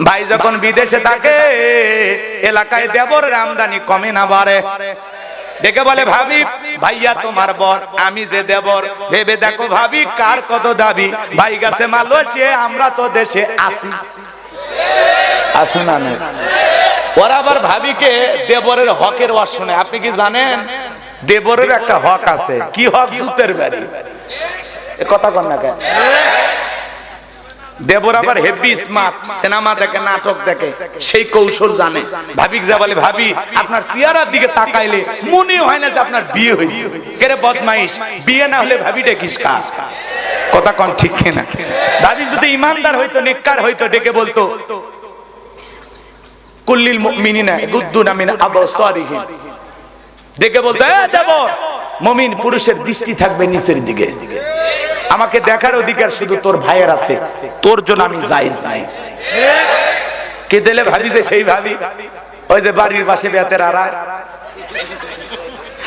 ভাই যখন বিদেশে থাকে, এলাকায় দেবরের আমদানি কমে না বাড়ে। ডেকে বলে, ভাবি, ভাইয়া তোমার বর, আমি যে দেবর, ভেবে দেখো ভাবি, কার কত দাবি? ভাই গেছে মালয়েশিয়া, আমরা তো দেশে আসি। আসে না। ওরা আবার ভাবিকে দেবরের হকের ওয়াজ শুনে আপনি কি জানেন? দেবরের একটা হক আছে। কি হক? জুতের বাড়ি। কথা কন না কেন? দেবর আবার হেভি স্মার্ট সিনেমা দেখে নাটক দেখে সেই কৌশল জানে। ভাবিক যা বলে ভাবি আপনার চেহারার দিকে তাকাইলে মনে হয় না যে আপনার বিয়ে হয়েছে। কেরে বদমাইশ? বিয়ে না হলে ভাবিটা কিসকা কথা কন ঠিক না ভাবি যদি ইমানদার হইতো নেককার হইতো ডেকে বলতো কুল্লিল মুমিনিনা গুদ্দুনা মিন আবসারিহিম। ডেকে বলতো এ দেবর। মুমিন পুরুষের দৃষ্টি থাকবে নিচের দিকে। আমাকে দেখার অধিকার শুধু তোর ভাইয়ের আছে। তোর জন্য আমি জায়েজ নাই। কে দিলে ভাবি যে সেই ভাবি? ওই যে বাড়ির পাশে বেতের আড়া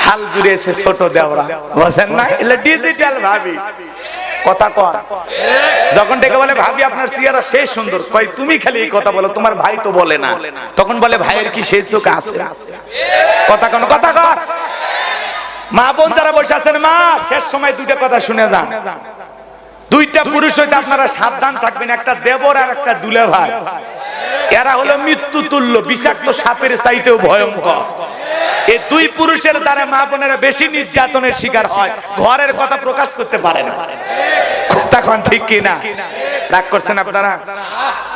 হাল জুড়েছে ছোট দেওরা। বুঝেন না? এলে ডিজিটাল ভাবি। কথা কন। যখন ডেকে বলে, ভাবি, আপনার চেহারা সেই সুন্দর। কই তুমি খালি এই কথা বলো, তোমার ভাই তো বলে না। তখন বলে, ভাইয়ের কি সেই চোখ আছে? কথা কন কথা কন। মা বোন যারা বসে আছেন মা শেষ সময় দুইটা কথা শুনে যান। দুইটা পুরুষ হইতে আপনারা সাবধান থাকবেন একটা দেবর আর একটা দুলে ভাই। এরা হলো মৃত্যু তুল্য বিষাক্ত সাপের চাইতেও ভয়ঙ্কর। এই দুই পুরুষের দ্বারা মা বোনেরা বেশি নির্যাতনের শিকার হয় ঘরের কথা প্রকাশ করতে পারে না। তখন ঠিক কিনা রাগ করছেন আপনারা?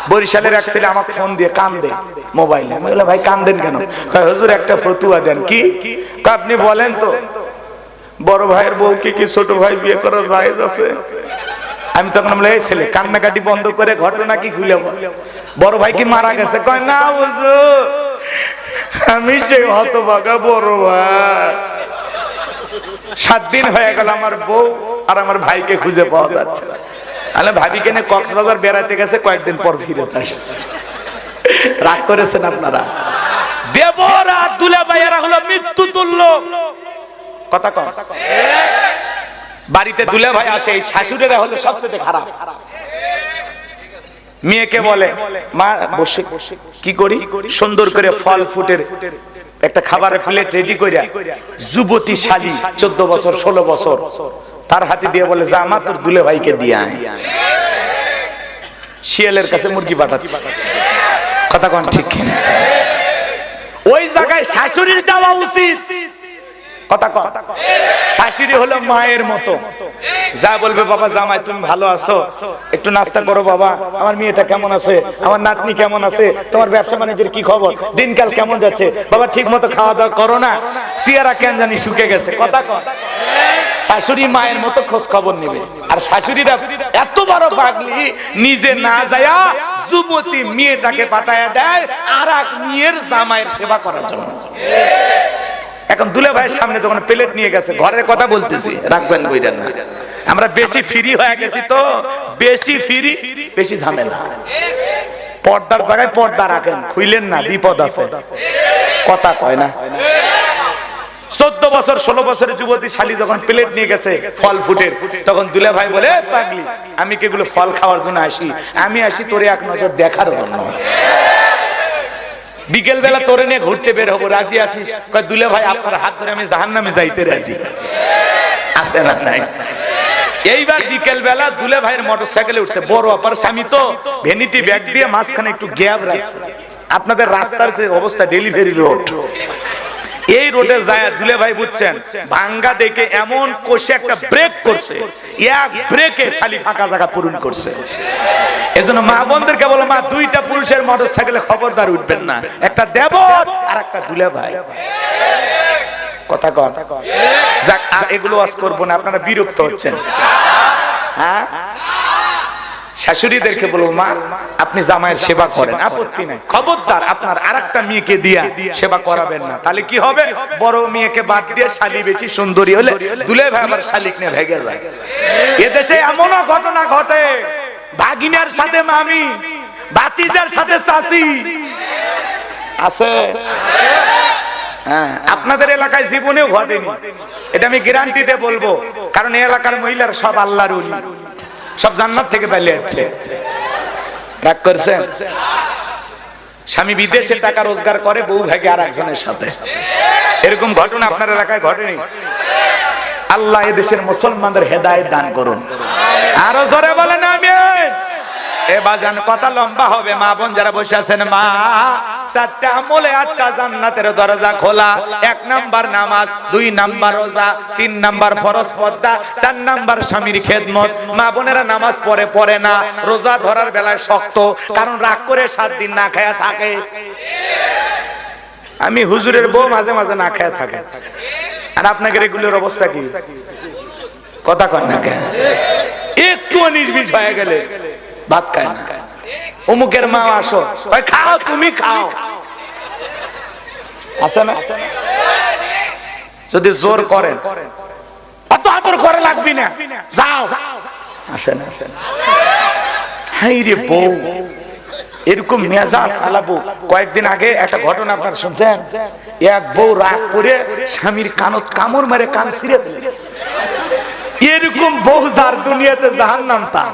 বরিশালের এক ছেলে আমাকে ফোন দিয়ে কান্দে মোবাইলে। আমি বললাম ভাই কান্দেন কেন? কয়, হুজুর একটা ফতুয়া দেন। কি? আপনি বলেন তো। বড় ভাইয়ের বউ কি ছোট ভাই বিয়ে করার রাইজ আছে? আমি তখন বলে এই ছেলে, কান্নাকাটি বন্ধ করে ঘটনা কি খুলে বড় ভাই কি মারা গেছে? কয়, না হুজুর, আমি সেই হতভাগা বড় ভাই। সাত দিন হয়ে গেল আমার বউ আর আমার ভাইকে খুঁজে পাওয়া যাচ্ছে। আলে ভাবি কেনে কক্সবাজার বেড়াতে গেছে, কয়েকদিন পর ফিরে আসে রাগ করেছেন আপনারা? দেবর আর দুলা ভাইয়েরা হলো মৃত্যু তুল্য কথা কন বাড়িতে দুলে ভাই আসে, এই শাশুড়েরা হলো সবচেয়ে খারাপ। মেয়েকে বলে, মা, বসে, কি করি? সুন্দর করে ফল ফুটের একটা খাবারের প্লেট রেডি করিয়া যুবতী শালী, চোদ্দ বছর, ষোলো বছর, তার হাতে দিয়ে বলে, যা মা, তোর দুলে ভাইকে দিয়ে শিয়ালের কাছে মুরগি পাঠাচ্ছে। কথা কন ঠিক? ওই জায়গায় শাশুড়ির যাওয়া উচিত। কথা কন শাশুড়ি হলো মায়ের মতো। যা বলবে, বাবা জামাই, তুমি ভালো আছো? একটু নাস্তা করো, বাবা। আমার মেয়েটা কেমন আছে? আমার নাতনি কেমন আছে? তোমার ব্যবসা বাণিজ্যের কি খবর? দিনকাল কেমন যাচ্ছে? বাবা ঠিক মতো খাওয়া দাওয়া করো না। চেয়ারা কেন জানি শুকে গেছে। কথা কন শাশুড়ি মায়ের মতো খোঁজ খবর নেবে। আর শাশুড়িরা এত বড় পাগলি, নিজে না যায়া যুবতী মেয়েটাকে পাঠায় দেয় আর এক মেয়ের জামাইয়ের সেবা করার জন্য। এখন দুলে ভাইয়ের সামনে যখন প্লেট নিয়ে গেছে, ঘরের কথা বলতেছি, রাখবেন বইটার না। আমরা বেশি ফ্রি হয়ে গেছি তো, বেশি ফ্রি, বেশি ঝামেলা। পর্দার জায়গায় পর্দা রাখেন, খুইলেন না, বিপদ আছে। কথা কয় না। চোদ্দ বছর, ষোলো বছরের যুবতী শালী যখন প্লেট নিয়ে গেছে, ফল ফুটের তখন দুলে ভাই বলে পাগলি, আমি কি এগুলো ফল খাওয়ার জন্য আসি? আমি আসি তোরে এক নজর দেখার জন্য। বিকেল বেলা তোরে নিয়ে ঘুরতে বের হব, রাজি আছিস? দুলে ভাই, আপনার হাত ধরে আমি জাহান নামে যাইতে রাজি। আছে না নাই? এইবার বিকেল বেলা দুলে ভাইয়ের মোটর সাইকেলে উঠছে, বড় অপার স্বামী তো, ভেনিটি ব্যাগ দিয়ে মাঝখানে একটু গ্যাপ রাখছে। আপনাদের রাস্তার যে অবস্থা, ডেলিভারি রোড। এই রোডে যায়, দুলে ভাই বুঝছেন, ভাঙ্গা দেখে এমন কোষে একটা ব্রেক করছে। এক ব্রেকে শালি ফাঁকা জায়গা পূরণ করছে। এজন্য মা বোনদেরকে বলো, মা, দুইটা পুরুষের মোটর সাইকেলে খবরদার উঠবেন না। একটা দেবর আর একটা দুলে ভাই। কথা কন। যাক, আর এগুলো আজ করব না, আপনারা বিরক্ত হচ্ছেন। হ্যাঁ? শাশুড়িদেরকে বলব মা, আপনি জামাইয়ের সেবা করেন, আপত্তি নাই। খবরদার, আপনার আরেকটা মেয়েকে দিয়া সেবা করাবেন না। তাহলে কি হবে? বড় মেয়েকে বাদ দিয়ে শালি বেশি সুন্দরী হলে দুলে ভাই আবার শালিক নিয়ে ভেগে যায়। এদেশে এমনও ঘটনা ঘটে। ভাগিনার সাথে মামি বাতিজার সাথে চাচি। আছে? হ্যাঁ আপনাদের এলাকায় জীবনেও ঘটেনি। এটা আমি গ্যারান্টিতে বলব, কারণ এই এলাকার মহিলার সব আল্লাহর সব জান্নাত থেকে পালিয়ে যাচ্ছে। রাগ করছেন? স্বামী বিদেশে টাকা রোজগার করে, বউ ভাগে আর একজনের সাথে। এরকম ঘটনা আপনার এলাকায় ঘটেনি? আল্লাহ এদেশের মুসলমানদের হেদায়েত দান করুন। আরও জোরে বলেন আমি এ বাজান, কথা লম্বা হবে, মা বোন যারা বসে আছেন, মা। চারটা আমলে, আটটা জান্নাতের দরজা খোলা। এক নাম্বার নামাজ, দুই নাম্বার রোজা, তিন নাম্বার ফরজ পর্দা, চার নাম্বার স্বামীর খেদমত। মা বোনেরা নামাজ পড়ে পড়ে না। রোজা ধরার বেলায় শক্ত, কারণ রাগ করে সাত দিন না খায়া থাকে। আমি হুজুরের বউ মাঝে মাঝে না খায়া থাকে। আর আপনাকে রেগুলার অবস্থা কি? কথা কন না কেন? নির্বিষ হয়ে গেলে। ভাত খায় না। অমুকের মা আসো। খাও তুমি, খাও। আছে না? যদি জোর করেন। অত আদর করে লাগবি না। যাও। আসে না? আসে হাই রে বউ। এরকম মেজাজ চালাবো। কয়েকদিন আগে একটা ঘটনা আপনার শুনছেন? এক বউ রাগ করে স্বামীর কানত কামড় মেরে কান ছিঁড়ে এরকম বউ যার দুনিয়াতে জাহান নাম তার।